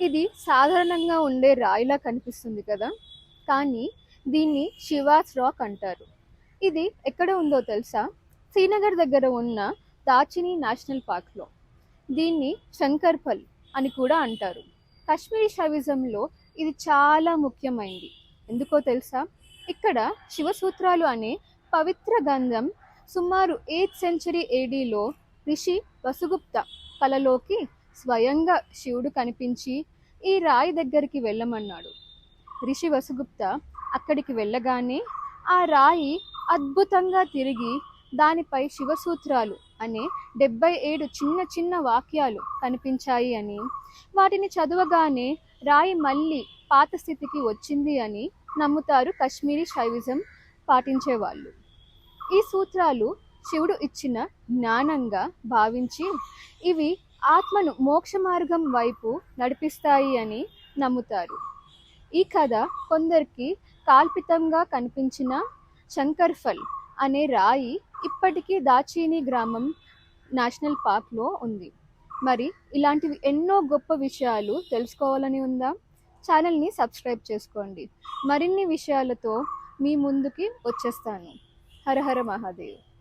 ఇది సాధారణంగా ఉండే రాయిలా కనిపిస్తుంది కదా. కానీ దీన్ని శివాస్ రాక్ అంటారు. ఇది ఎక్కడ ఉందో తెలుసా? శ్రీనగర్ దగ్గర ఉన్న దాచిని నేషనల్ పార్క్లో. దీన్ని శంకర్పల్ అని కూడా అంటారు. కాశ్మీరీ షవిజంలో ఇది చాలా ముఖ్యమైనది ఎందుకో తెలుసా? ఇక్కడ శివసూత్రాలు అనే పవిత్ర గంధం సుమారు ఎయిత్ సెంచరీ ఏడీలో రిషి వసుగుప్త కలలోకి స్వయంగా శివుడు కనిపించి ఈ రాయి దగ్గరికి వెళ్ళమన్నాడు. రిషి వసుగుప్త అక్కడికి వెళ్ళగానే ఆ రాయి అద్భుతంగా తిరిగి దానిపై శివసూత్రాలు అనే డెబ్బై ఏడు చిన్న చిన్న వాక్యాలు కనిపించాయి అని వాటిని చదవగానే రాయి మళ్ళీ పాత స్థితికి వచ్చింది అని నమ్ముతారు కశ్మీరీ శైవిజం పాటించేవాళ్ళు. ఈ సూత్రాలు శివుడు ఇచ్చిన జ్ఞానంగా భావించి ఇవి ఆత్మను మోక్ష మార్గం వైపు నడిపిస్తాయి అని నమ్ముతారు. ఈ కథ కొందరికి కాల్పితంగా కనిపించిన శంకర్ఫల్ అనే రాయి ఇప్పటికీ దాచీని గ్రామం నేషనల్ పార్క్లో ఉంది. మరి ఇలాంటివి ఎన్నో గొప్ప విషయాలు తెలుసుకోవాలని ఉందా? ఛానల్ని సబ్స్క్రైబ్ చేసుకోండి. మరిన్ని విషయాలతో మీ ముందుకి వచ్చేస్తాను. హరహర మహాదేవ్.